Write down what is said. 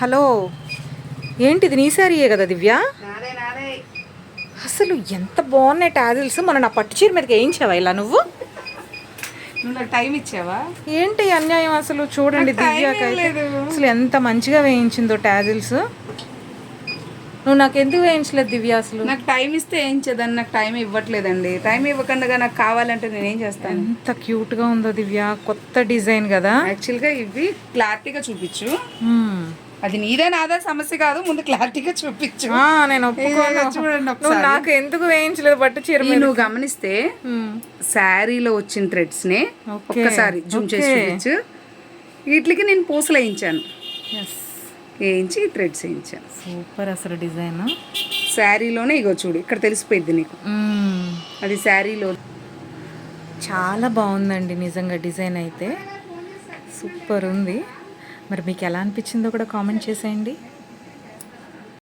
Hello. ఏంటిది నీ శారీయే కదా దివ్య? అసలు ఎంత బాగున్నాయి టాజిల్స్. మన నా పట్టు చీర మీదకి వేయించావా ఇలా నువ్వు? టైం ఇచ్చావా? ఏంటి అన్యాయం అసలు? చూడండి దివ్యకైతే. అసలు ఎంత మంచిగా వేయించిందో టాజిల్స్. నువ్వు నాకు ఎందుకు వేయించలేదు దివ్య అసలు? నాకు టైం ఇస్తే ఏం చేద్దాన్ని నాకు టైం ఇవ్వట్లేదండి. టైం ఇవ్వకుండా నాకు కావాలంటే నేను ఏం చేస్తాను? ఎంత క్యూట్గా ఉందో దివ్య. కొత్త డిజైన్ కదా. యాక్చువల్గా ఇవి క్లారిటీగా చూపించు. అది నీదే నాదా సమస్య కాదు ముందు క్లారిటీగా చూపించు. నేను చూడండి నాకు ఎందుకు వేయించలేదు పట్టు చీర నువ్వు గమనిస్తే. శారీలో వచ్చిన థ్రెడ్స్ నే. ఒక్కసారి జూమ్ చేసి. చూపించు. వీటికి నేను పూసలు వేయించాను. వేయించి థ్రెడ్స్ వేయించాను. సూపర్ అసలు డిజైన్. శారీలోనే ఇగో చూడు ఇక్కడ తెలిసిపోయింది నీకు. అది శారీలో చాలా బాగుందండి నిజంగా డిజైన్ అయితే. సూపర్ ఉంది. మరి మీకు ఎలా అనిపించిందో కూడా కామెంట్ చేసేయండి.